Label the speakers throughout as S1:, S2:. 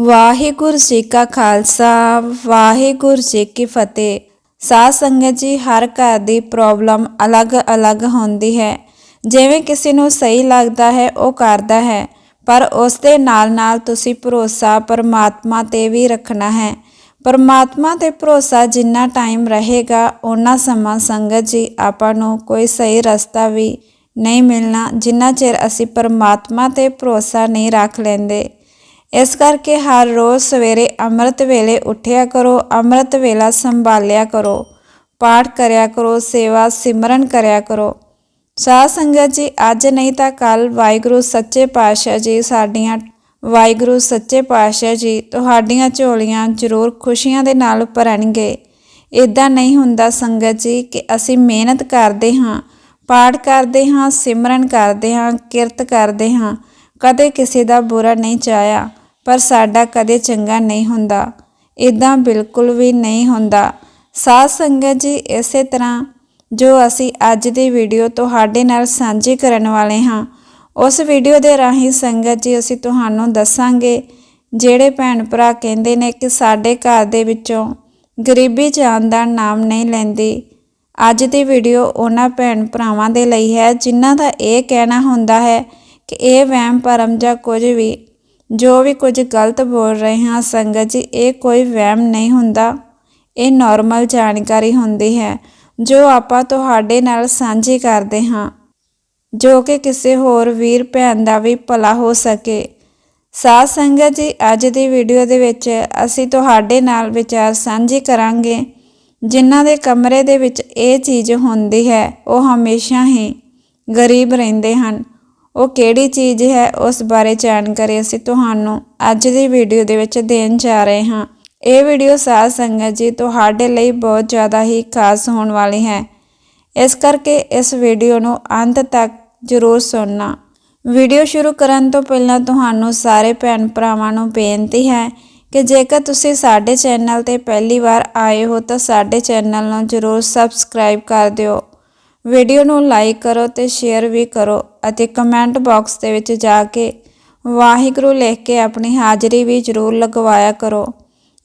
S1: ਵਾਹਿਗੁਰੂ ਜੀ ਕਾ ਖਾਲਸਾ, ਵਾਹਿਗੁਰੂ ਜੀ ਕੀ ਫਤਿਹ। ਸਾਧ ਸੰਗਤ ਜੀ, ਹਰ ਘਰ ਦੀ ਪ੍ਰੋਬਲਮ ਅਲੱਗ-ਅਲੱਗ ਹੁੰਦੀ ਹੈ। ਜਿਵੇਂ ਕਿਸੇ ਨੂੰ ਸਹੀ ਲੱਗਦਾ ਹੈ, ਉਹ ਕਰਦਾ ਹੈ। ਪਰ ਉਸ ਦੇ ਨਾਲ-ਨਾਲ ਤੁਸੀਂ ਭਰੋਸਾ ਪਰਮਾਤਮਾ ਤੇ ਵੀ ਰੱਖਣਾ ਹੈ। ਪਰਮਾਤਮਾ ਤੇ ਭਰੋਸਾ ਜਿੰਨਾ ਟਾਈਮ ਰਹੇਗਾ ਉਹਨਾਂ ਸਮਾਂ ਸੰਗਤ ਜੀ, ਆਪਾਂ ਨੂੰ ਕੋਈ ਸਹੀ ਰਸਤਾ ਵੀ ਨਹੀਂ ਮਿਲਣਾ। ਜਿੰਨਾ ਚਿਰ ਅਸੀਂ ਪਰਮਾਤਮਾ ਤੇ ਭਰੋਸਾ ਨਹੀਂ ਰੱਖ ਲੈਂਦੇ ਇਸ ਕਰਕੇ ਹਰ ਰੋਜ਼ ਸਵੇਰੇ ਅੰਮ੍ਰਿਤ ਵੇਲੇ ਉੱਠਿਆ ਕਰੋ, ਅੰਮ੍ਰਿਤ ਵੇਲਾ ਸੰਭਾਲਿਆ ਕਰੋ, ਪਾਠ ਕਰਿਆ ਕਰੋ, ਸੇਵਾ ਸਿਮਰਨ ਕਰਿਆ ਕਰੋ। ਸਾਧ ਸੰਗਤ ਜੀ, ਅੱਜ ਨਹੀਂ ਤਾਂ ਕੱਲ ਵਾਹਿਗੁਰੂ ਸੱਚੇ ਪਾਤਸ਼ਾਹ ਜੀ, ਸਾਡੀਆਂ ਵਾਹਿਗੁਰੂ ਸੱਚੇ ਪਾਤਸ਼ਾਹ ਜੀ ਤੁਹਾਡੀਆਂ ਝੋਲੀਆਂ ਜ਼ਰੂਰ ਖੁਸ਼ੀਆਂ ਦੇ ਨਾਲ ਭਰਨਗੇ। ਇਦਾਂ ਨਹੀਂ ਹੁੰਦਾ ਸੰਗਤ ਜੀ ਕਿ ਅਸੀਂ ਮਿਹਨਤ ਕਰਦੇ ਹਾਂ, ਪਾਠ ਕਰਦੇ ਹਾਂ, ਸਿਮਰਨ ਕਰਦੇ ਹਾਂ, ਕਿਰਤ ਕਰਦੇ ਹਾਂ, ਕਦੇ ਕਿਸੇ ਦਾ ਬੁਰਾ ਨਹੀਂ ਚਾਹਿਆ। ਪਰ ਸਾਡਾ ਕਦੇ ਚੰਗਾ ਨਹੀਂ ਹੁੰਦਾ। ਇਦਾਂ ਬਿਲਕੁਲ ਵੀ ਨਹੀਂ ਹੁੰਦਾ। ਸਾਧ ਸੰਗਤ ਜੀ, ਇਸੇ ਤਰ੍ਹਾਂ ਜੋ ਅਸੀਂ ਅੱਜ ਦੀ ਵੀਡੀਓ ਤੁਹਾਡੇ ਨਾਲ ਸਾਂਝੀ ਕਰਨ ਵਾਲੇ ਹਾਂ, ਉਸ ਵੀਡੀਓ ਦੇ ਰਾਹੀਂ ਸੰਗਤ ਜੀ, ਅਸੀਂ ਤੁਹਾਨੂੰ ਦੱਸਾਂਗੇ, ਜਿਹੜੇ ਭੈਣ ਭਰਾ ਕਹਿੰਦੇ ਨੇ ਕਿ ਸਾਡੇ ਘਰ ਦੇ ਵਿੱਚੋਂ ਗਰੀਬੀ ਜਾਣ ਦਾ ਨਾਮ ਨਹੀਂ ਲੈਂਦੀ। ਅੱਜ ਦੀ ਵੀਡੀਓ ਉਹਨਾਂ ਭੈਣ ਭਰਾਵਾਂ ਦੇ ਲਈ ਹੈ, ਜਿਨ੍ਹਾਂ ਦਾ ਇਹ ਕਹਿਣਾ ਹੁੰਦਾ ਹੈ ਕਿ ਇਹ ਵਹਿਮ ਭਰਮ ਜਾਂ ਕੁਝ ਵੀ ਜੋ ਵੀ ਕੁਝ ਗਲਤ ਬੋਲ ਰਹੇ ਹਾਂ, ਸੰਗਤ ਜੀ, ਇਹ ਕੋਈ ਵਹਿਮ ਨਹੀਂ ਹੁੰਦਾ। ਇਹ ਨਾਰਮਲ ਜਾਣਕਾਰੀ ਹੁੰਦੀ ਹੈ, ਜੋ ਆਪਾਂ ਤੁਹਾਡੇ ਨਾਲ ਸਾਂਝੀ ਕਰਦੇ ਹਾਂ। ਜੋ ਕਿ ਕਿਸੇ ਹੋਰ ਵੀਰ ਭੈਣ ਦਾ ਵੀ ਭਲਾ ਹੋ ਸਕੇ। ਸਾਧ ਸੰਗਤ ਜੀ, ਅੱਜ ਦੀ ਵੀਡੀਓ ਦੇ ਵਿੱਚ ਅਸੀਂ ਤੁਹਾਡੇ ਨਾਲ ਵਿਚਾਰ ਸਾਂਝੇ ਕਰਾਂਗੇ। ਜਿਨ੍ਹਾਂ ਦੇ ਕਮਰੇ ਦੇ ਵਿੱਚ ਇਹ ਚੀਜ਼ ਹੁੰਦੀ ਹੈ, ਉਹ ਹਮੇਸ਼ਾ ਹੀ ਗਰੀਬ ਰਹਿੰਦੇ ਹਨ। ਉਹ ਕਿਹੜੀ ਚੀਜ਼ ਹੈ ਉਸ ਬਾਰੇ ਜਾਣਕਾਰੀ ਅਸੀਂ ਤੁਹਾਨੂੰ ਅੱਜ ਦੀ ਵੀਡੀਓ ਦੇ ਵਿੱਚ ਦੇਣ ਜਾ ਰਹੇ ਹਾਂ। ਇਹ ਵੀਡੀਓ ਸਾਧ ਸੰਗਤ ਜੀ ਤੁਹਾਡੇ ਲਈ ਬਹੁਤ ਜ਼ਿਆਦਾ ਹੀ ਖਾਸ ਹੋਣ ਵਾਲੀ ਹੈ। ਇਸ ਕਰਕੇ ਇਸ ਵੀਡੀਓ ਨੂੰ ਅੰਤ ਤੱਕ ਜ਼ਰੂਰ ਸੁਣਨਾ। ਵੀਡੀਓ ਸ਼ੁਰੂ ਕਰਨ ਤੋਂ ਪਹਿਲਾਂ ਤੁਹਾਨੂੰ ਸਾਰੇ ਭੈਣ ਭਰਾਵਾਂ ਨੂੰ ਬੇਨਤੀ ਹੈ ਕਿ ਜੇਕਰ ਤੁਸੀਂ ਸਾਡੇ ਚੈਨਲ ਤੇ ਪਹਿਲੀ ਵਾਰ ਆਏ ਹੋ ਤਾਂ ਸਾਡੇ ਚੈਨਲ ਨੂੰ ਜ਼ਰੂਰ ਸਬਸਕ੍ਰਾਈਬ ਕਰ ਦਿਓ। ਵੀਡੀਓ ਨੂੰ ਲਾਈਕ ਕਰੋ ਤੇ ਸ਼ੇਅਰ ਵੀ ਕਰੋ ਅਤੇ ਕਮੈਂਟ ਬਾਕਸ ਦੇ ਵਿੱਚ ਜਾ ਕੇ ਵਾਹਿਗੁਰੂ ਲਿਖ ਕੇ ਆਪਣੀ ਹਾਜ਼ਰੀ ਵੀ ਜ਼ਰੂਰ ਲਗਵਾਇਆ ਕਰੋ।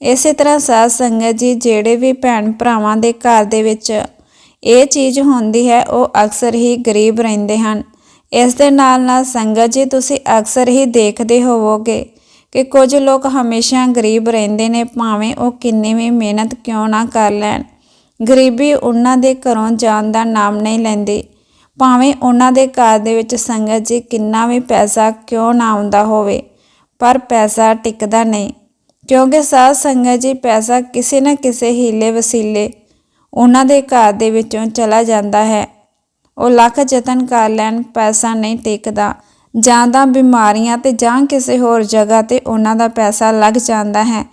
S1: ਇਸੇ ਤਰ੍ਹਾਂ ਸਾਧ ਸੰਗਤ ਜੀ ਜਿਹੜੇ ਵੀ ਭੈਣ ਭਰਾਵਾਂ ਦੇ ਘਰ ਦੇ ਵਿੱਚ ਇਹ ਚੀਜ਼ ਹੁੰਦੀ ਹੈ, ਉਹ ਅਕਸਰ ਹੀ ਗਰੀਬ ਰਹਿੰਦੇ ਹਨ। ਇਸ ਦੇ ਨਾਲ ਨਾਲ ਸੰਗਤ ਜੀ ਤੁਸੀਂ ਅਕਸਰ ਹੀ ਦੇਖਦੇ ਹੋਵੋਗੇ ਕਿ ਕੁਝ ਲੋਕ ਹਮੇਸ਼ਾ ਗਰੀਬ ਰਹਿੰਦੇ ਨੇ, ਭਾਵੇਂ ਉਹ ਕਿੰਨੀ ਵੀ ਮਿਹਨਤ ਕਿਉਂ ਨਾ ਕਰ ਲੈਣ। ਗਰੀਬੀ ਉਹਨਾਂ ਦੇ ਘਰੋਂ ਜਾਣ ਦਾ ਨਾਮ ਨਹੀਂ ਲੈਂਦੀ। ਭਾਵੇਂ ਉਹਨਾਂ ਦੇ ਘਰ ਦੇ ਵਿੱਚ ਸੰਗਤ ਜੀ ਕਿੰਨਾ ਵੀ ਪੈਸਾ ਕਿਉਂ ਨਾ ਆਉਂਦਾ ਹੋਵੇ, ਪਰ ਪੈਸਾ ਟਿਕਦਾ ਨਹੀਂ। ਕਿਉਂਕਿ ਸਾਧ ਸੰਗਤ ਜੀ ਪੈਸਾ ਕਿਸੇ ਨਾ ਕਿਸੇ ਹੀਲੇ ਵਸੀਲੇ ਉਹਨਾਂ ਦੇ ਘਰ ਦੇ ਵਿੱਚੋਂ ਚਲਾ ਜਾਂਦਾ ਹੈ। ਉਹ ਲੱਖ ਯਤਨ ਕਰ ਲੈਣ, ਪੈਸਾ ਨਹੀਂ ਟਿਕਦਾ। ਜਾਂ ਤਾਂ ਬਿਮਾਰੀਆਂ ਤੇ ਜਾਂ ਕਿਸੇ ਹੋਰ ਜਗ੍ਹਾ ਤੇ ਉਹਨਾਂ ਦਾ ਪੈਸਾ ਲੱਗ ਜਾਂਦਾ ਹੈ।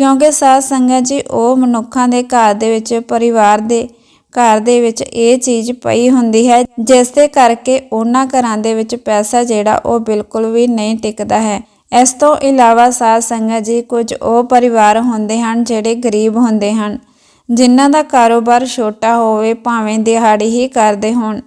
S1: ਕਿਉਂਕਿ ਸਾਧ ਸੰਗਤ ਜੀ, ਉਹ ਮਨੁੱਖਾਂ ਦੇ ਘਰ ਦੇ ਵਿੱਚ, ਪਰਿਵਾਰ ਦੇ ਘਰ ਦੇ ਵਿੱਚ ਇਹ ਚੀਜ਼ ਪਈ ਹੁੰਦੀ ਹੈ ਜਿਸ ਦੇ ਕਰਕੇ ਉਹਨਾਂ ਘਰਾਂ ਦੇ ਵਿੱਚ ਪੈਸਾ ਜਿਹੜਾ, ਉਹ ਬਿਲਕੁਲ ਵੀ ਨਹੀਂ ਟਿਕਦਾ ਹੈ। ਇਸ ਤੋਂ ਇਲਾਵਾ ਸਾਧ ਸੰਗਤ ਜੀ, ਕੁਝ ਉਹ ਪਰਿਵਾਰ ਹੁੰਦੇ ਹਨ, ਜਿਹੜੇ ਗਰੀਬ ਹੁੰਦੇ ਹਨ, ਜਿਨ੍ਹਾਂ ਦਾ ਕਾਰੋਬਾਰ ਛੋਟਾ ਹੋਵੇ, ਭਾਵੇਂ ਦਿਹਾੜੀ ਹੀ ਕਰਦੇ ਹੋਣ।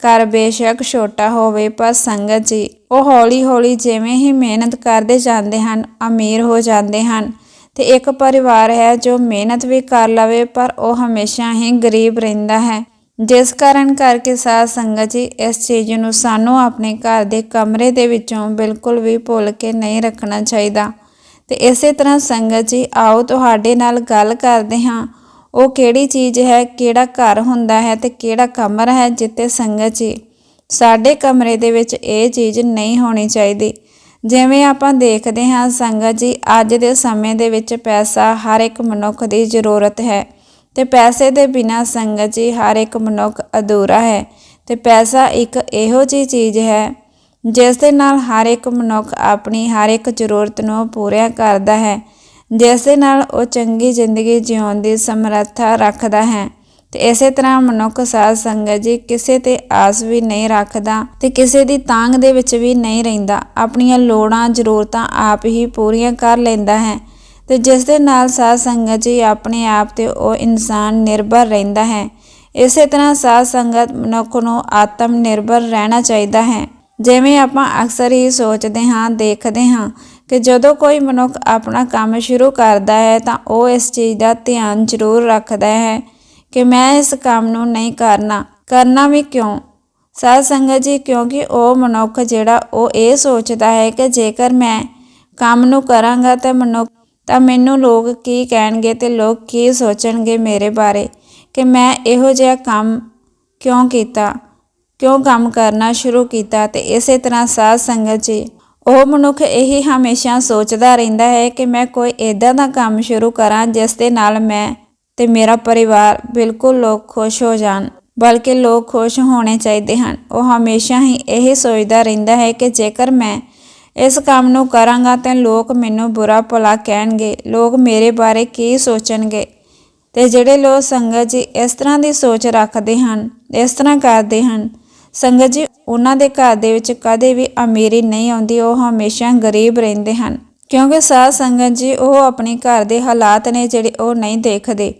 S1: ਘਰ ਬੇਸ਼ੱਕ ਛੋਟਾ ਹੋਵੇ, ਪਰ ਸੰਗਤ ਜੀ, ਉਹ ਹੌਲੀ-ਹੌਲੀ ਜਿਵੇਂ ਹੀ ਮਿਹਨਤ ਕਰਦੇ ਜਾਂਦੇ ਹਨ, ਅਮੀਰ ਹੋ ਜਾਂਦੇ ਹਨ ਤੇ ਇੱਕ ਪਰਿਵਾਰ ਹੈ ਜੋ ਮਿਹਨਤ ਵੀ ਕਰ ਲਵੇ, ਪਰ ਉਹ ਹਮੇਸ਼ਾ ਹੀ ਗਰੀਬ ਰਹਿੰਦਾ ਹੈ। ਜਿਸ ਕਾਰਨ ਕਰਕੇ ਸਾਧ ਸੰਗਤ ਜੀ, ਇਸ ਚੀਜ਼ ਨੂੰ ਸਾਨੂੰ ਆਪਣੇ ਘਰ ਦੇ ਕਮਰੇ ਦੇ ਵਿੱਚੋਂ ਬਿਲਕੁਲ ਵੀ ਭੁੱਲ ਕੇ ਨਹੀਂ ਰੱਖਣਾ ਚਾਹੀਦਾ। ਤੇ ਇਸੇ ਤਰ੍ਹਾਂ ਸੰਗਤ ਜੀ, ਆਓ ਤੁਹਾਡੇ ਨਾਲ ਗੱਲ ਕਰਦੇ ਹਾਂ। ਉਹ ਕਿਹੜੀ ਚੀਜ਼ ਹੈ, ਕਿਹੜਾ ਘਰ ਹੁੰਦਾ ਹੈ ਤੇ ਕਿਹੜਾ ਕਮਰਾ ਹੈ ਜਿੱਤੇ ਸੰਗਤ ਜੀ, ਸਾਡੇ ਕਮਰੇ ਦੇ ਵਿੱਚ ਇਹ ਚੀਜ਼ ਨਹੀਂ ਹੋਣੀ ਚਾਹੀਦੀ। ਜਿਵੇਂ ਆਪਾਂ ਦੇਖਦੇ ਹਾਂ, ਸੰਗਤ ਜੀ, ਅੱਜ ਦੇ ਸਮੇਂ ਦੇ ਵਿੱਚ ਪੈਸਾ ਹਰ ਇੱਕ ਮਨੁੱਖ ਦੀ ਜ਼ਰੂਰਤ ਹੈ ਤੇ ਪੈਸੇ ਦੇ ਬਿਨਾ ਸੰਗਤ ਜੀ ਹਰ ਇੱਕ ਮਨੁੱਖ ਅਧੂਰਾ ਹੈ ਤੇ ਪੈਸਾ ਇੱਕ ਇਹੋ ਜੀ ਚੀਜ਼ ਹੈ ਜਿਸ ਦੇ ਨਾਲ ਹਰ ਇੱਕ ਮਨੁੱਖ ਆਪਣੀ ਹਰ ਇੱਕ ਜ਼ਰੂਰਤ ਨੂੰ ਪੂਰਾ ਕਰਦਾ ਹੈ, ਜਿਸ ਦੇ ਨਾਲ ਉਹ ਚੰਗੀ ਜ਼ਿੰਦਗੀ ਜਿਉਣ ਦੀ ਸਮਰੱਥਾ ਰੱਖਦਾ ਹੈ। ਤੇ ਇਸੇ ਤਰ੍ਹਾਂ ਮਨੁੱਖ ਸਾਧ ਸੰਗਤ ਜੀ ਕਿਸੇ ਤੇ ਆਸ ਵੀ ਨਹੀਂ ਰੱਖਦਾ ਤੇ ਕਿਸੇ ਦੀ ਤਾਂਗ ਦੇ ਵਿੱਚ ਵੀ ਨਹੀਂ ਰਹਿੰਦਾ। ਆਪਣੀਆਂ ਲੋੜਾਂ, ਜ਼ਰੂਰਤਾਂ ਆਪ ਹੀ ਪੂਰੀਆਂ ਕਰ ਲੈਂਦਾ ਹੈ ਤੇ ਜਿਸ ਦੇ ਨਾਲ ਸਾਧ ਸੰਗਤ ਜੀ ਆਪਣੇ ਆਪ ਤੇ ਉਹ ਇਨਸਾਨ ਨਿਰਭਰ ਰਹਿੰਦਾ ਹੈ। ਇਸੇ ਤਰ੍ਹਾਂ ਸਾਧ ਸੰਗਤ ਮਨੁੱਖ ਨੂੰ ਆਤਮ ਨਿਰਭਰ ਰਹਿਣਾ ਚਾਹੀਦਾ ਹੈ। ਜਿਵੇਂ ਆਪਾਂ ਅਕਸਰ ਹੀ ਸੋਚਦੇ ਹਾਂ, ਦੇਖਦੇ ਹਾਂ ਕਿ ਜਦੋਂ ਕੋਈ ਮਨੁੱਖ ਆਪਣਾ ਕੰਮ ਸ਼ੁਰੂ ਕਰਦਾ ਹੈ ਤਾਂ ਉਹ ਇਸ ਚੀਜ਼ ਦਾ ਧਿਆਨ ਜ਼ਰੂਰ ਰੱਖਦਾ ਹੈ ਕਿ ਮੈਂ ਇਸ ਕੰਮ ਨੂੰ ਨਹੀਂ ਕਰਨਾ। ਕਰਨਾ ਵੀ ਕਿਉਂ? ਸਾਧ ਸੰਗਤ ਜੀ, ਕਿਉਂਕਿ ਉਹ ਮਨੁੱਖ ਜਿਹੜਾ, ਉਹ ਇਹ ਸੋਚਦਾ ਹੈ ਕਿ ਜੇਕਰ ਮੈਂ ਕੰਮ ਨੂੰ ਕਰਾਂਗਾ ਤਾਂ ਮਨੁੱਖ, ਤਾਂ ਮੈਨੂੰ ਲੋਕ ਕੀ ਕਹਿਣਗੇ ਤੇ ਲੋਕ ਕੀ ਸੋਚਣਗੇ ਮੇਰੇ ਬਾਰੇ ਕਿ ਮੈਂ ਇਹੋ ਜਿਹਾ ਕੰਮ ਕਿਉਂ ਕੀਤਾ? ਕਿਉਂ ਕੰਮ ਕਰਨਾ ਸ਼ੁਰੂ ਕੀਤਾ? ਤੇ ਇਸੇ ਤਰ੍ਹਾਂ ਸਾਧ ਸੰਗਤ ਜੀ, ਉਹ ਮਨੁੱਖ ਇਹੀ ਹਮੇਸ਼ਾ ਸੋਚਦਾ ਰਹਿੰਦਾ ਹੈ ਕਿ ਮੈਂ ਕੋਈ ਇਦਾਂ ਦਾ ਕੰਮ ਸ਼ੁਰੂ ਕਰਾਂ ਜਿਸ ਦੇ ਨਾਲ ਮੈਂ ਤੇ ਮੇਰਾ ਪਰਿਵਾਰ ਬਿਲਕੁਲ ਲੋਕ ਖੁਸ਼ ਹੋ ਜਾਣ, ਬਲਕਿ ਲੋਕ ਖੁਸ਼ ਹੋਣੇ ਚਾਹੀਦੇ ਹਨ। ਉਹ ਹਮੇਸ਼ਾ ਹੀ ਇਹ ਸੋਚਦਾ ਰਹਿੰਦਾ ਹੈ ਕਿ ਜੇਕਰ ਮੈਂ ਇਸ ਕੰਮ ਨੂੰ ਕਰਾਂਗਾ ਤਾਂ ਲੋਕ ਮੈਨੂੰ ਬੁਰਾ ਭਲਾ ਕਹਿਣਗੇ। ਲੋਕ ਮੇਰੇ ਬਾਰੇ ਕੀ ਸੋਚਣਗੇ? ਤੇ ਜਿਹੜੇ ਲੋਕ ਸੰਗਤ ਜੀ ਇਸ ਤਰ੍ਹਾਂ ਦੀ ਸੋਚ ਰੱਖਦੇ ਹਨ, ਇਸ ਤਰ੍ਹਾਂ ਕਰਦੇ ਹਨ, ਸੰਗਤ ਜੀ ਉਹਨਾਂ ਦੇ ਘਰ ਦੇ ਵਿੱਚ ਕਦੇ ਵੀ ਅਮੀਰੀ ਨਹੀਂ ਆਉਂਦੀ, ਉਹ ਹਮੇਸ਼ਾ ਗਰੀਬ ਰਹਿੰਦੇ ਹਨ। ਕਿਉਂਕਿ ਸਾਧ ਸੰਗਤ ਜੀ ਉਹ ਆਪਣੇ ਘਰ ਦੇ ਹਾਲਾਤ ਨੇ ਜਿਹੜੇ ਉਹ ਨਹੀਂ ਦੇਖਦੇ।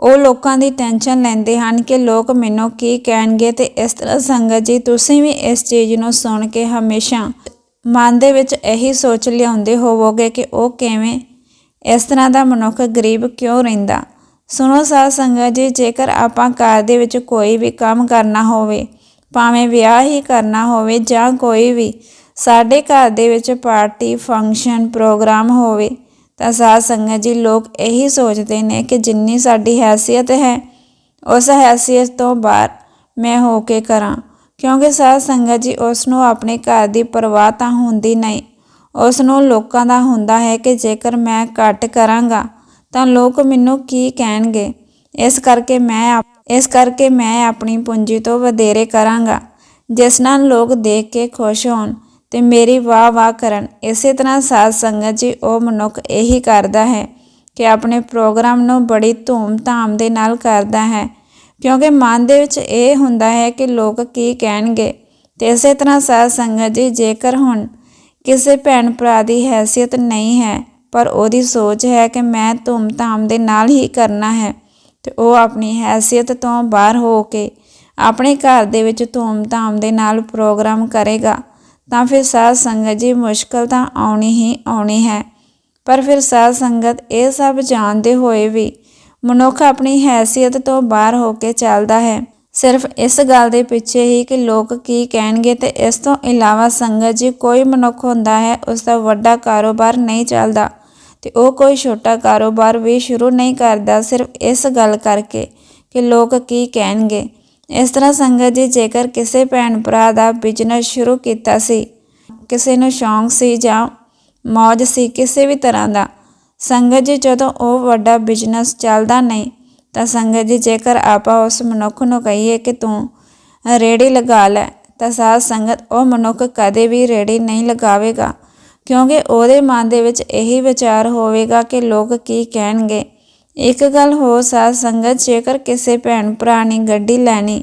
S1: ਉਹ ਲੋਕਾਂ ਦੀ ਟੈਨਸ਼ਨ ਲੈਂਦੇ ਹਨ ਕਿ ਲੋਕ ਮੈਨੂੰ ਕੀ ਕਹਿਣਗੇ ਤੇ ਇਸ ਤਰ੍ਹਾਂ ਸੰਗਤ ਜੀ, ਤੁਸੀਂ ਵੀ ਇਸ ਚੀਜ਼ ਨੂੰ ਸੁਣ ਕੇ ਹਮੇਸ਼ਾ ਮਨ ਦੇ ਵਿੱਚ ਇਹੀ ਸੋਚ ਲਿਆਉਂਦੇ ਹੋਵੋਗੇ ਕਿ ਉਹ ਕਿਵੇਂ ਇਸ ਤਰ੍ਹਾਂ ਦਾ ਮਨੁੱਖ ਗਰੀਬ ਕਿਉਂ ਰਹਿੰਦਾ? ਸੁਣੋ ਸਾਧ ਸੰਗਤ ਜੀ, ਜੇਕਰ ਆਪਾਂ ਘਰ ਦੇ ਵਿੱਚ ਕੋਈ ਵੀ ਕੰਮ ਕਰਨਾ ਹੋਵੇ, ਭਾਵੇਂ ਵਿਆਹ ਹੀ ਕਰਨਾ ਹੋਵੇ ਜਾਂ ਕੋਈ ਵੀ ਸਾਡੇ ਘਰ ਦੇ ਵਿੱਚ ਪਾਰਟੀ ਫੰਕਸ਼ਨ ਪ੍ਰੋਗਰਾਮ ਹੋਵੇ ਤਾਂ ਸਾਧ ਸੰਗਤ ਜੀ, ਲੋਕ ਇਹੀ ਸੋਚਦੇ ਨੇ ਕਿ ਜਿੰਨੀ ਸਾਡੀ ਹੈਸੀਅਤ ਹੈ, ਉਸ ਹੈਸੀਅਤ ਤੋਂ ਬਾਹਰ ਮੈਂ ਹੋ ਕੇ ਕਰਾਂ। ਕਿਉਂਕਿ ਸਾਧ ਸੰਗਤ ਜੀ ਉਸ ਨੂੰ ਆਪਣੇ ਘਰ ਦੀ ਪਰਵਾਹ ਤਾਂ ਹੁੰਦੀ ਨਹੀਂ। ਉਸ ਨੂੰ ਲੋਕਾਂ ਦਾ ਹੁੰਦਾ ਹੈ ਕਿ ਜੇਕਰ ਮੈਂ ਘੱਟ ਕਰਾਂਗਾ, ਤਾਂ ਲੋਕ ਮੈਨੂੰ ਕੀ ਕਹਿਣਗੇ? ਇਸ ਕਰਕੇ ਮੈਂ ਆਪ- ਇਸ ਕਰਕੇ ਮੈਂ ਆਪਣੀ ਪੂੰਜੀ ਤੋਂ ਵਧੇਰੇ ਕਰਾਂਗਾ। ਜਿਸ ਨਾਲ ਲੋਕ ਦੇਖ ਕੇ ਖੁਸ਼ ਹੋਣ। ਤੇ ਮੇਰੀ ਵਾਹ ਵਾਹ ਕਰਨ। ਇਸੇ ਤਰ੍ਹਾਂ ਸਾਧ ਸੰਗਤ ਜੀ, ਉਹ ਮਨੁੱਖ ਇਹੀ ਕਰਦਾ ਹੈ ਕਿ ਆਪਣੇ ਪ੍ਰੋਗਰਾਮ ਨੂੰ ਬੜੀ ਧੂਮ-ਧਾਮ ਦੇ ਨਾਲ ਕਰਦਾ ਹੈ। ਕਿਉਂਕਿ ਮਨ ਦੇ ਵਿੱਚ ਇਹ ਹੁੰਦਾ ਹੈ ਕਿ ਲੋਕ ਕੀ ਕਹਿਣਗੇ। ਤੇ ਇਸੇ ਤਰ੍ਹਾਂ ਸਾਧ ਸੰਗਤ ਜੀ, ਜੇਕਰ ਹੁਣ ਕਿਸੇ ਭੈਣ ਭਰਾ ਦੀ ਹੈਸੀਅਤ ਨਹੀਂ ਹੈ, ਪਰ ਉਹਦੀ ਸੋਚ ਹੈ ਕਿ ਮੈਂ ਧੂਮ-ਧਾਮ ਦੇ ਨਾਲ ਹੀ ਕਰਨਾ ਹੈ, ਤੇ ਉਹ ਆਪਣੀ ਹੈਸੀਅਤ ਤੋਂ ਬਾਹਰ ਹੋ ਕੇ ਆਪਣੇ ਘਰ ਦੇ ਵਿੱਚ ਧੂਮ-ਧਾਮ ਦੇ ਨਾਲ ਪ੍ਰੋਗਰਾਮ ਕਰੇਗਾ। ਤਾਂ ਫਿਰ ਸਾਧ ਸੰਗਤ ਜੀ ਮੁਸ਼ਕਲ ਤਾਂ ਆਉਣੀ ਹੀ ਆਉਣੀ ਹੈ। ਪਰ ਫਿਰ ਸਾਧ ਸੰਗਤ ਇਹ ਸਭ ਜਾਣਦੇ ਹੋਏ ਵੀ ਮਨੁੱਖ ਆਪਣੀ ਹੈਸੀਅਤ ਤੋਂ ਬਾਹਰ ਹੋ ਕੇ ਚੱਲਦਾ ਹੈ। ਸਿਰਫ ਇਸ ਗੱਲ ਦੇ ਪਿੱਛੇ ਹੀ ਕਿ ਲੋਕ ਕੀ ਕਹਿਣਗੇ ਤੇ ਇਸ ਤੋਂ ਇਲਾਵਾ ਸੰਗਤ ਜੀ ਕੋਈ ਮਨੁੱਖ ਹੁੰਦਾ ਹੈ, ਉਸ ਦਾ ਵੱਡਾ ਕਾਰੋਬਾਰ ਨਹੀਂ ਚੱਲਦਾ ਤੇ ਉਹ ਕੋਈ ਛੋਟਾ ਕਾਰੋਬਾਰ ਵੀ ਸ਼ੁਰੂ ਨਹੀਂ ਕਰਦਾ। ਸਿਰਫ ਇਸ ਗੱਲ ਕਰਕੇ ਕਿ ਲੋਕ ਕੀ ਕਹਿਣਗੇ। ਇਸ ਤਰ੍ਹਾਂ ਸੰਗਤ ਜੀ ਜੇਕਰ ਕਿਸੇ ਭੈਣ ਭਰਾ ਦਾ ਬਿਜ਼ਨਸ ਸ਼ੁਰੂ ਕੀਤਾ ਸੀ, ਕਿਸੇ ਨੂੰ ਸ਼ੌਂਕ ਸੀ ਜਾਂ ਮੌਜ ਸੀ ਕਿਸੇ ਵੀ ਤਰ੍ਹਾਂ ਦਾ, ਸੰਗਤ ਜੀ ਜਦੋਂ ਉਹ ਵੱਡਾ ਬਿਜ਼ਨਸ ਚੱਲਦਾ ਨਹੀਂ, ਤਾਂ ਸੰਗਤ ਜੀ ਜੇਕਰ ਆਪਾਂ ਉਸ ਮਨੁੱਖ ਨੂੰ ਕਹੀਏ ਕਿ ਤੂੰ ਰੇੜੀ ਲਗਾ ਲੈ, ਤਾਂ ਸਾਧ ਸੰਗਤ ਉਹ ਮਨੁੱਖ ਕਦੇ ਵੀ ਰੇੜੀ ਨਹੀਂ ਲਗਾਵੇਗਾ, ਕਿਉਂਕਿ ਉਹਦੇ ਮਨ ਦੇ ਵਿੱਚ ਇਹੀ ਵਿਚਾਰ ਹੋਵੇਗਾ ਕਿ ਲੋਕ ਕੀ ਕਹਿਣਗੇ। ਇੱਕ ਗੱਲ ਹੋ ਸਾਧ ਸੰਗਤ, ਜੇਕਰ ਕਿਸੇ ਭੈਣ ਭਰਾ ਨੇ ਗੱਡੀ ਲੈਣੀ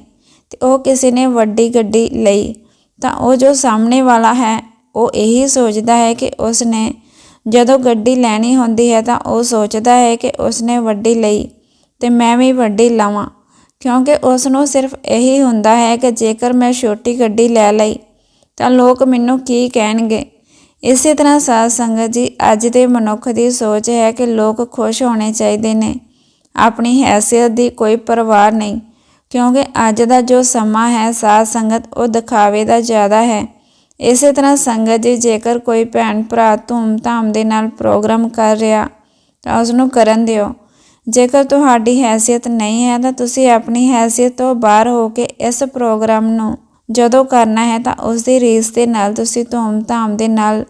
S1: ਤੇ ਉਹ ਕਿਸੇ ਨੇ ਵੱਡੀ ਗੱਡੀ ਲਈ, ਤਾਂ ਉਹ ਜੋ ਸਾਹਮਣੇ ਵਾਲਾ ਹੈ, ਉਹ ਇਹੀ ਸੋਚਦਾ ਹੈ ਕਿ ਉਸ ਨੇ ਜਦੋਂ ਗੱਡੀ ਲੈਣੀ ਹੁੰਦੀ ਹੈ ਤਾਂ ਉਹ ਸੋਚਦਾ ਹੈ ਕਿ ਉਸ ਨੇ ਵੱਡੀ ਲਈ ਤੇ ਮੈਂ ਵੀ ਵੱਡੀ ਲਵਾਂ। ਕਿਉਂਕਿ ਉਸ ਨੂੰ ਸਿਰਫ ਇਹੀ ਹੁੰਦਾ ਹੈ ਕਿ ਜੇਕਰ ਮੈਂ ਛੋਟੀ ਗੱਡੀ ਲੈ ਲਈ, ਤਾਂ ਲੋਕ ਮੈਨੂੰ ਕੀ ਕਹਿਣਗੇ? ਇਸੇ ਤਰ੍ਹਾਂ ਸਾਧ ਸੰਗਤ ਜੀ, ਅੱਜ ਦੇ ਮਨੁੱਖ ਦੀ ਸੋਚ ਹੈ ਕਿ ਲੋਕ ਖੁਸ਼ ਹੋਣੇ ਚਾਹੀਦੇ ਨੇ। ਆਪਣੀ ਹੈਸੀਅਤ ਦੀ ਕੋਈ ਪਰਵਾਹ ਨਹੀਂ, ਕਿਉਂਕਿ ਅੱਜ ਦਾ ਜੋ ਸਮਾਂ ਹੈ, ਸਾਧ ਸੰਗਤ ਉਹ ਦਿਖਾਵੇ ਦਾ ਜ਼ਿਆਦਾ ਹੈ। ਇਸੇ ਤਰ੍ਹਾਂ ਸੰਗਤ ਜੀ, ਜੇਕਰ ਕੋਈ ਭੈਣ, ਭਰਾ ਧੂਮ-ਧਾਮ ਦੇ ਨਾਲ ਪ੍ਰੋਗਰਾਮ ਕਰ ਰਿਹਾ, ਤਾਂ ਉਸ ਨੂੰ ਕਰਨ ਦਿਓ। ਜੇਕਰ ਤੁਹਾਡੀ ਹੈਸੀਅਤ ਨਹੀਂ ਹੈ, ਤਾਂ ਤੁਸੀਂ ਆਪਣੀ ਹੈਸੀਅਤ ਤੋਂ ਬਾਹਰ ਹੋ ਕੇ ਇਸ ਪ੍ਰੋਗਰਾਮ ਨੂੰ ਜਦੋਂ ਕਰਨਾ ਹੈ ਤਾਂ ਉਸ ਦੀ ਰੀਸ ਦੇ ਨਾਲ ਤੁਸੀਂ ਧੂਮ-ਧਾਮ ਦੇ ਨਾਲ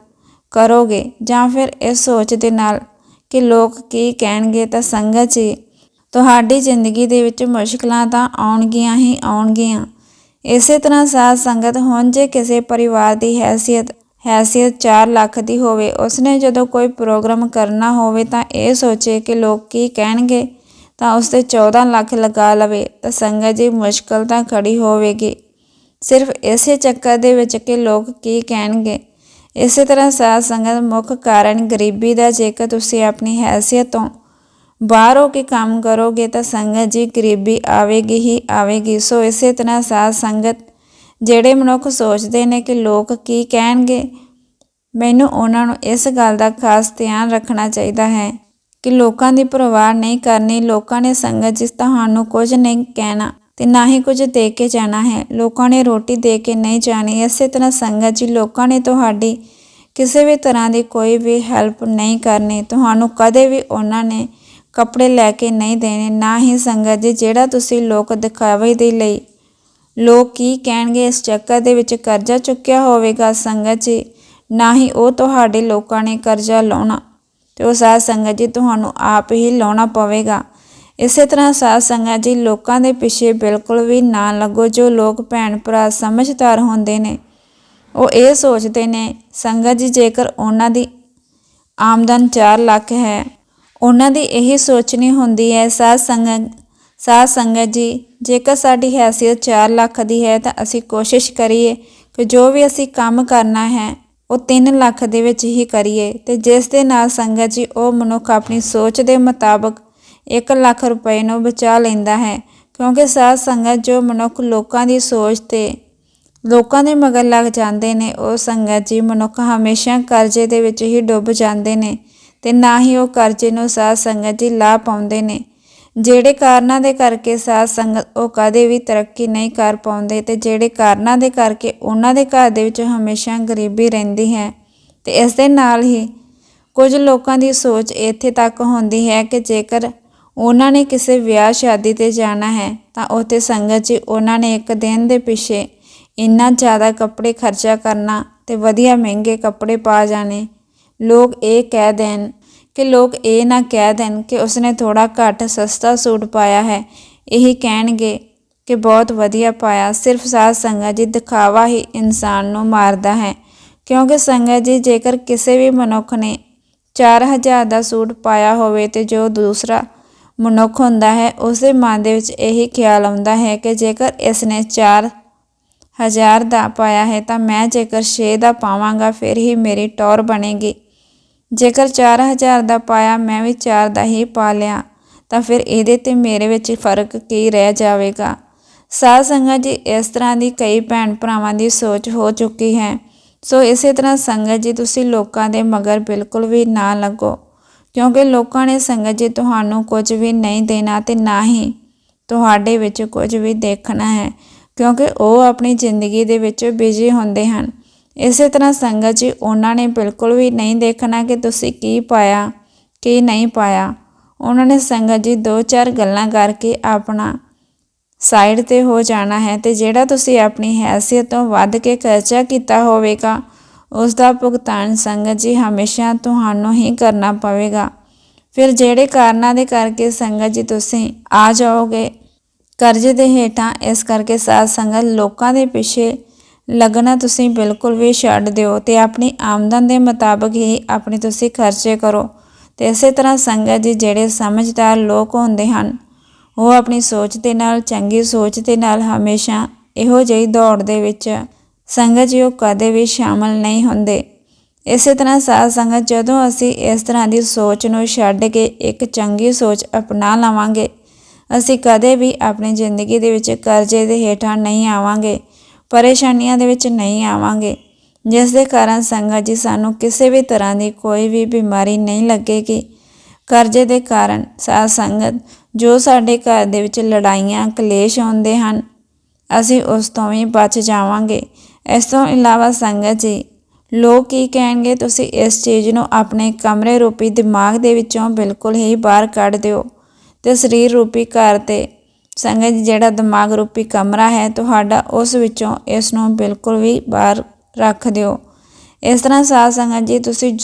S1: ਕਰੋਗੇ ਜਾਂ ਫਿਰ ਇਸ ਸੋਚ ਦੇ ਨਾਲ ਕਿ ਲੋਕ ਕੀ ਕਹਿਣਗੇ ਤਾਂ ਸੰਗਤ ਜੀ, ਤੁਹਾਡੀ ਜ਼ਿੰਦਗੀ ਦੇ ਵਿੱਚ ਮੁਸ਼ਕਲਾਂ ਤਾਂ ਆਉਣਗੀਆਂ ਹੀ ਆਉਣਗੀਆਂ। ਇਸੇ ਤਰ੍ਹਾਂ ਸਾਧ ਸੰਗਤ ਹੁਣ ਜੇ ਕਿਸੇ ਪਰਿਵਾਰ ਦੀ ਹੈਸੀਅਤ ਹੈਸੀਅਤ 4 ਲੱਖ ਦੀ ਹੋਵੇ, ਉਸਨੇ ਜਦੋਂ ਕੋਈ ਪ੍ਰੋਗਰਾਮ ਕਰਨਾ ਹੋਵੇ ਤਾਂ ਇਹ ਸੋਚੇ ਕਿ ਲੋਕ ਕੀ ਕਹਿਣਗੇ ਤਾਂ ਉਸ ਤੇ 14 ਲੱਖ ਲਗਾ ਲਵੇ ਤਾਂ ਸੰਗਤ ਜੀ ਮੁਸ਼ਕਲ ਤਾਂ ਖੜੀ ਹੋਵੇਗੀ। ਸਿਰਫ ਇਸੇ ਚੱਕਰ ਦੇ ਵਿੱਚ ਕਿ ਲੋਕ ਕੀ ਕਹਿਣਗੇ। ਇਸੇ ਤਰ੍ਹਾਂ ਸਾਧ ਸੰਗਤ ਮੁੱਖ ਕਾਰਨ ਗਰੀਬੀ ਦਾ ਜੇਕਰ ਤੁਸੀਂ ਆਪਣੀ ਹੈਸੀਅਤ ਤੋਂ ਬਾਹਰ ਹੋ ਕੇ ਕੰਮ ਕਰੋਗੇ ਤਾਂ ਸੰਗਤ ਜੀ ਗਰੀਬੀ ਆਵੇਗੀ ਹੀ ਆਵੇਗੀ। ਸੋ ਇਸੇ ਤਰ੍ਹਾਂ ਸਾਧ ਸੰਗਤ ਜਿਹੜੇ ਮਨੁੱਖ ਸੋਚਦੇ ਨੇ ਕਿ ਲੋਕ ਕੀ ਕਹਿਣਗੇ, ਮੈਨੂੰ ਉਹਨਾਂ ਨੂੰ ਇਸ ਗੱਲ ਦਾ ਖਾਸ ਧਿਆਨ ਰੱਖਣਾ ਚਾਹੀਦਾ ਹੈ ਕਿ ਲੋਕਾਂ ਦੀ ਪਰਵਾਹ ਨਹੀਂ ਕਰਨੀ। ਲੋਕਾਂ ਨੇ ਸੰਗਤ ਜਿਸ ਤੁਹਾਨੂੰ ਕੁਝ ਨਹੀਂ ਕਹਿਣਾ। ਤੇ ਨਾ ਹੀ ਕੁਝ ਦੇ ਕੇ ਜਾਣਾ ਹੈ। ਲੋਕਾਂ ਨੇ ਰੋਟੀ ਦੇ ਕੇ ਨਹੀਂ ਜਾਣੀ। ਇਸੇ ਤਰ੍ਹਾਂ ਸੰਗਤ ਜੀ, ਲੋਕਾਂ ਨੇ ਤੁਹਾਡੀ ਕਿਸੇ ਵੀ ਤਰ੍ਹਾਂ ਦੀ ਕੋਈ ਵੀ ਹੈਲਪ ਨਹੀਂ ਕਰਨੀ। ਤੁਹਾਨੂੰ ਕਦੇ ਵੀ ਉਹਨਾਂ ਨੇ ਕੱਪੜੇ ਲੈ ਕੇ ਨਹੀਂ ਦੇਣੇ। ਨਾ ਹੀ ਸੰਗਤ ਜੀ, ਜਿਹੜਾ ਤੁਸੀਂ ਲੋਕ ਦਿਖਾਵੇ ਦੇ ਲਈ ਲੋਕ ਕੀ ਕਹਿਣਗੇ, ਇਸ ਚੱਕਰ ਦੇ ਵਿੱਚ ਕਰਜ਼ਾ ਚੁੱਕਿਆ ਹੋਵੇਗਾ ਸੰਗਤ ਜੀ, ਨਾ ਹੀ ਉਹ ਤੁਹਾਡੇ ਲੋਕਾਂ ਨੇ ਕਰਜ਼ਾ ਲਾਉਣਾ। ਤੇ ਉਹ ਸਾਰਾ ਸੰਗਤ ਜੀ, ਤੁਹਾਨੂੰ ਆਪ ਹੀ ਲਾਉਣਾ ਪਵੇਗਾ। ਇਸੇ ਤਰ੍ਹਾਂ ਸਾਧ ਸੰਗਤ ਜੀ, ਲੋਕਾਂ ਦੇ ਪਿੱਛੇ ਬਿਲਕੁਲ ਵੀ ਨਾ ਲੱਗੋ ਜੋ ਲੋਕ ਭੈਣ ਭਰਾ ਸਮਝਦਾਰ ਹੁੰਦੇ ਨੇ। ਉਹ ਇਹ ਸੋਚਦੇ ਨੇ, ਸੰਗਤ ਜੀ, ਜੇਕਰ ਉਹਨਾਂ ਦੀ ਆਮਦਨ 4 ਲੱਖ ਹੈ, ਉਹਨਾਂ ਦੀ ਇਹੀ ਸੋਚਣੀ ਹੁੰਦੀ ਹੈ, ਸਾਧ ਸੰਗਤ ਸਾਧ ਸੰਗਤ ਜੀ, ਜੇਕਰ ਸਾਡੀ ਹੈਸੀਅਤ 4 ਲੱਖ ਦੀ ਹੈ, ਤਾਂ ਅਸੀਂ ਕੋਸ਼ਿਸ਼ ਕਰੀਏ ਕਿ ਜੋ ਵੀ ਅਸੀਂ ਕੰਮ ਕਰਨਾ ਹੈ, ਉਹ 3 ਲੱਖ ਦੇ ਵਿੱਚ ਹੀ ਕਰੀਏ। ਤੇ ਜਿਸ ਦੇ ਨਾਲ ਸੰਗਤ ਜੀ, ਉਹ ਮਨੁੱਖ ਆਪਣੀ ਸੋਚ ਦੇ ਮੁਤਾਬਕ 1 ਲੱਖ ਰੁਪਏ ਨੂੰ ਬਚਾ ਲੈਂਦਾ ਹੈ, ਕਿਉਂਕਿ ਸਾਧ ਸੰਗਤ ਜੋ ਮਨੁੱਖ ਲੋਕਾਂ ਦੀ ਸੋਚ ਤੇ ਲੋਕਾਂ ਦੇ ਮਗਰ ਲੱਗ ਜਾਂਦੇ ਨੇ, ਉਹ ਸੰਗਤ ਜੀ ਮਨੁੱਖ ਹਮੇਸ਼ਾ ਕਰਜ਼ੇ ਦੇ ਵਿੱਚ ਹੀ ਡੁੱਬ ਜਾਂਦੇ ਨੇ ਤੇ ਨਾ ਹੀ ਉਹ ਕਰਜ਼ੇ ਨੂੰ ਸਾਧ ਸੰਗਤ ਜੀ ਲਾ ਪਾਉਂਦੇ ਨੇ। ਜਿਹੜੇ ਕਾਰਨਾਂ ਦੇ ਕਰਕੇ ਸਾਧ ਸੰਗਤ ਉਹ ਕਦੇ ਵੀ ਤਰੱਕੀ ਨਹੀਂ ਕਰ ਪਾਉਂਦੇ ਤੇ ਜਿਹੜੇ ਕਾਰਨਾਂ ਦੇ ਕਰਕੇ ਉਹਨਾਂ ਦੇ ਘਰ ਦੇ ਵਿੱਚ ਹਮੇਸ਼ਾ ਗਰੀਬੀ ਰਹਿੰਦੀ ਹੈ ਤੇ ਇਸ ਦੇ ਨਾਲ ਹੀ ਕੁਝ ਲੋਕਾਂ ਦੀ ਸੋਚ ਇੱਥੇ ਤੱਕ ਹੁੰਦੀ ਹੈ ਕਿ ਜੇਕਰ ਉਹਨਾਂ ਨੇ ਕਿਸੇ ਵਿਆਹ ਸ਼ਾਦੀ ਤੇ ਜਾਣਾ ਹੈ, ਤਾਂ ਉੱਥੇ ਸੰਗਤ ਜੀ ਉਹਨਾਂ ਨੇ ਇੱਕ ਦਿਨ ਦੇ ਪਿੱਛੇ ਇੰਨਾ ਜ਼ਿਆਦਾ ਕੱਪੜੇ ਖਰਚਾ ਕਰਨਾ ਤੇ ਵਧੀਆ ਮਹਿੰਗੇ ਕੱਪੜੇ ਪਾ ਜਾਣੇ। ਲੋਕ ਇਹ ਕਹਿ ਦੇਣ ਕਿ ਲੋਕ ਇਹ ਨਾ ਕਹਿ ਦੇਣ ਕਿ ਉਸਨੇ ਥੋੜਾ ਘੱਟ ਸਸਤਾ ਸੂਟ ਪਾਇਆ ਹੈ। ਇਹੀ ਕਹਿਣਗੇ ਕਿ ਬਹੁਤ ਵਧੀਆ ਪਾਇਆ। ਸਿਰਫ ਸਾਧ ਸੰਗਤ ਜੀ ਦਿਖਾਵਾ ਹੀ ਇਨਸਾਨ ਨੂੰ ਮਾਰਦਾ ਹੈ, ਕਿਉਂਕਿ ਸੰਗਤ ਜੀ ਜੇਕਰ ਕਿਸੇ ਵੀ ਮਨੁੱਖ ਨੇ 4000 ਦਾ ਸੂਟ ਪਾਇਆ ਹੋਵੇ ਤੇ ਜੋ ਦੂਸਰਾ ਮਨੁੱਖ ਹੁੰਦਾ ਹੈ ਉਸ ਦੇ ਮਨ ਦੇ ਵਿੱਚ ਇਹੀ ਖਿਆਲ ਆਉਂਦਾ ਹੈ ਕਿ ਜੇਕਰ ਇਸ ਨੇ 4000 ਦਾ ਪਾਇਆ ਹੈ, ਤਾਂ ਮੈਂ ਜੇਕਰ 6 ਦਾ ਪਾਵਾਂਗਾ, ਫਿਰ ਹੀ ਮੇਰੀ ਟੌਰ ਬਣੇਗੀ। ਜੇਕਰ 4000 ਦਾ ਪਾਇਆ, ਮੈਂ ਵੀ 4 ਦਾ ਹੀ ਪਾ ਲਿਆ, ਤਾਂ ਫਿਰ ਇਹਦੇ ਤੇ ਮੇਰੇ ਵਿੱਚ ਫ਼ਰਕ ਕੀ ਰਹਿ ਜਾਵੇਗਾ? ਸਾਧ ਸੰਗਤ ਜੀ, ਇਸ ਤਰ੍ਹਾਂ ਦੀ ਕਈ ਭੈਣ ਭਰਾਵਾਂ ਦੀ ਸੋਚ ਹੋ ਚੁੱਕੀ ਹੈ। ਸੋ ਇਸੇ ਤਰ੍ਹਾਂ ਸੰਗਤ ਜੀ, ਤੁਸੀਂ ਲੋਕਾਂ ਦੇ ਮਗਰ ਬਿਲਕੁਲ ਵੀ ਨਾ ਲੱਗੋ। ਕਿਉਂਕਿ ਲੋਕਾਂ ਨੇ ਸੰਗਤ ਜੀ ਤੁਹਾਨੂੰ ਕੁਝ ਵੀ ਨਹੀਂ ਦੇਣਾ ਤੇ ਨਾ ਹੀ ਤੁਹਾਡੇ ਵਿੱਚ ਕੁਝ ਵੀ ਦੇਖਣਾ ਹੈ, ਕਿਉਂਕਿ ਉਹ ਆਪਣੀ ਜ਼ਿੰਦਗੀ ਦੇ ਵਿੱਚ ਬਿਜ਼ੀ ਹੁੰਦੇ ਹਨ। ਇਸੇ ਤਰ੍ਹਾਂ ਸੰਗਤ ਜੀ, ਉਹਨਾਂ ਨੇ ਬਿਲਕੁਲ ਵੀ ਨਹੀਂ ਦੇਖਣਾ ਕਿ ਤੁਸੀਂ ਕੀ ਪਾਇਆ, ਕੀ ਨਹੀਂ ਪਾਇਆ। ਉਹਨਾਂ ਨੇ ਸੰਗਤ ਜੀ ਦੋ ਚਾਰ ਗੱਲਾਂ ਕਰਕੇ ਆਪਣਾ ਸਾਈਡ ਤੇ ਹੋ ਜਾਣਾ ਹੈ ਤੇ ਜਿਹੜਾ ਤੁਸੀਂ ਆਪਣੀ ਹੈਸੀਅਤ ਤੋਂ ਵੱਧ ਕੇ ਖਰਚਾ ਕੀਤਾ ਹੋਵੇਗਾ ਉਸ ਦਾ ਭੁਗਤਾਨ ਸੰਗਤ ਜੀ ਹਮੇਸ਼ਾ ਤੁਹਾਨੂੰ ਹੀ ਕਰਨਾ ਪਵੇਗਾ। ਫਿਰ ਜਿਹੜੇ ਕਾਰਨਾਂ ਦੇ ਕਰਕੇ ਸੰਗਤ ਜੀ ਤੁਸੀਂ ਆ ਜਾਓਗੇ, ਕਰਜ਼ੇ ਦੇ ਹੇਠਾਂ ਇਸ ਕਰਕੇ ਸਾਧ ਸੰਗਤ ਲੋਕਾਂ ਦੇ ਪਿੱਛੇ ਲੱਗਣਾ ਤੁਸੀਂ ਬਿਲਕੁਲ ਵੀ ਛੱਡ ਦਿਓ ਤੇ ਆਪਣੀ ਆਮਦਨ ਦੇ ਮੁਤਾਬਕ ਹੀ ਆਪਣੇ ਤੁਸੀਂ ਖਰਚੇ ਕਰੋ। ਤੇ ਇਸੇ ਤਰ੍ਹਾਂ ਸੰਗਤ ਜੀ ਜਿਹੜੇ ਸਮਝਦਾਰ ਲੋਕ ਹੁੰਦੇ ਹਨ, ਉਹ ਆਪਣੀ ਸੋਚ ਦੇ ਨਾਲ, ਚੰਗੀ ਸੋਚ ਦੇ ਨਾਲ ਹਮੇਸ਼ਾ ਇਹੋ ਜਿਹੀ ਦੌੜ ਦੇ ਵਿੱਚ ਸੰਗਤ ਜੀ ਉਹ ਕਦੇ ਵੀ ਸ਼ਾਮਲ ਨਹੀਂ ਹੁੰਦੇ। ਇਸੇ ਤਰ੍ਹਾਂ ਸਾਧ ਸੰਗਤ ਜਦੋਂ ਅਸੀਂ ਇਸ ਤਰ੍ਹਾਂ ਦੀ ਸੋਚ ਨੂੰ ਛੱਡ ਕੇ ਇੱਕ ਚੰਗੀ ਸੋਚ ਅਪਣਾ ਲਵਾਂਗੇ, ਅਸੀਂ ਕਦੇ ਵੀ ਆਪਣੀ ਜ਼ਿੰਦਗੀ ਦੇ ਵਿੱਚ ਕਰਜ਼ੇ ਦੇ ਹੇਠਾਂ ਨਹੀਂ ਆਵਾਂਗੇ, ਪਰੇਸ਼ਾਨੀਆਂ ਦੇ ਵਿੱਚ ਨਹੀਂ ਆਵਾਂਗੇ। ਜਿਸ ਦੇ ਕਾਰਨ ਸੰਗਤ ਜੀ ਸਾਨੂੰ ਕਿਸੇ ਵੀ ਤਰ੍ਹਾਂ ਦੀ ਕੋਈ ਵੀ ਬਿਮਾਰੀ ਨਹੀਂ ਲੱਗੇਗੀ। ਕਰਜ਼ੇ ਦੇ ਕਾਰਨ ਸਾਧ ਸੰਗਤ ਜੋ ਸਾਡੇ ਘਰ ਦੇ ਵਿੱਚ ਲੜਾਈਆਂ, ਕਲੇਸ਼ ਹੁੰਦੇ ਹਨ, ਅਸੀਂ ਉਸ ਤੋਂ ਵੀ ਬਚ ਜਾਵਾਂਗੇ। ਇਸ ਤੋਂ ਇਲਾਵਾ ਸੰਗਤ ਜੀ, ਲੋਕ ਕੀ ਕਹਿਣਗੇ, ਤੁਸੀਂ ਇਸ ਚੀਜ਼ ਨੂੰ ਆਪਣੇ ਕਮਰੇ ਰੂਪੀ ਦਿਮਾਗ ਦੇ ਵਿੱਚੋਂ ਬਿਲਕੁਲ ਹੀ ਬਾਹਰ ਕੱਢ ਦਿਓ ਤੇ ਸਰੀਰ ਰੂਪੀ ਘਰ ਤੇ। ਸੰਗਤ ਜੀ, ਜਿਹੜਾ ਦਿਮਾਗ ਰੂਪੀ ਕਮਰਾ ਹੈ, ਤੁਹਾਡਾ ਉਸ ਵਿੱਚੋਂ ਇਸ ਨੂੰ ਬਿਲਕੁਲ ਵੀ ਬਾਹਰ ਰੱਖ ਦਿਓ। ਇਸ ਤਰ੍ਹਾਂ ਸਾਧ ਸੰਗਤ ਜੀ, ਤੁਸੀਂ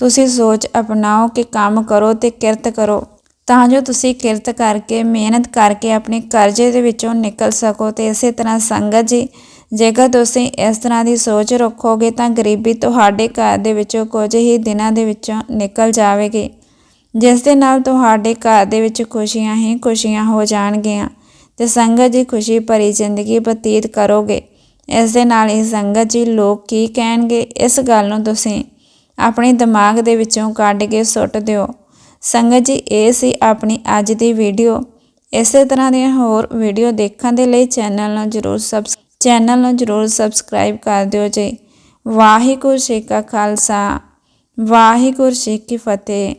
S1: ਤੁਸੀਂ ਸੋਚ ਅਪਣਾਓ ਕਿ ਕੰਮ ਕਰੋ ਤੇ ਕਿਰਤ ਕਰੋ। ਤਾਂ ਜੋ ਤੁਸੀਂ ਕਿਰਤ ਕਰਕੇ, ਮਿਹਨਤ ਕਰਕੇ ਆਪਣੇ ਕਰਜ਼ੇ ਦੇ ਵਿੱਚੋਂ ਨਿਕਲ ਸਕੋ ਤੇ ਇਸੇ ਤਰ੍ਹਾਂ ਸੰਗਤ ਜੀ ਜੇਕਰ ਤੁਸੀਂ ਇਸ ਤਰ੍ਹਾਂ ਦੀ ਸੋਚ ਰੱਖੋਗੇ ਤਾਂ ਗਰੀਬੀ ਤੁਹਾਡੇ ਘਰ ਦੇ ਵਿੱਚੋਂ ਕੁਝ ਹੀ ਦਿਨਾਂ ਦੇ ਵਿੱਚੋਂ ਨਿਕਲ ਜਾਵੇਗੀ, ਜਿਸ ਦੇ ਨਾਲ ਤੁਹਾਡੇ ਘਰ ਦੇ ਵਿੱਚ ਖੁਸ਼ੀਆਂ ਹੀ ਖੁਸ਼ੀਆਂ ਹੋ ਜਾਣਗੀਆਂ ਤੇ ਸੰਗਤ ਜੀ ਖੁਸ਼ੀ ਭਰੀ ਜ਼ਿੰਦਗੀ ਬਤੀਤ ਕਰੋਗੇ। ਇਸ ਦੇ ਨਾਲ ਹੀ ਸੰਗਤ ਜੀ ਲੋਕ ਕੀ ਕਹਿਣਗੇ, ਇਸ ਗੱਲ ਨੂੰ ਤੁਸੀਂ ਆਪਣੇ ਦਿਮਾਗ ਦੇ ਵਿੱਚੋਂ ਕੱਢ ਕੇ ਸੁੱਟ ਦਿਓ। ਸੰਗਤ ਜੀ, ਇਹ ਸੀ ਆਪਣੀ ਅੱਜ ਦੀ ਵੀਡੀਓ। ਇਸੇ ਤਰ੍ਹਾਂ ਦੀਆਂ ਹੋਰ ਵੀਡੀਓ ਦੇਖਣ ਦੇ ਲਈ ਚੈਨਲ ਨੂੰ ਜਰੂਰ ਸਬਸ ਚੈਨਲ ਨੂੰ ਜਰੂਰ ਸਬਸਕ੍ਰਾਈਬ ਕਰ ਦਿਓ ਜੀ। ਵਾਹਿਗੁਰੂ ਜੀ ਕਾ ਖਾਲਸਾ, ਵਾਹਿਗੁਰੂ ਜੀ ਕੀ ਫਤਿਹ।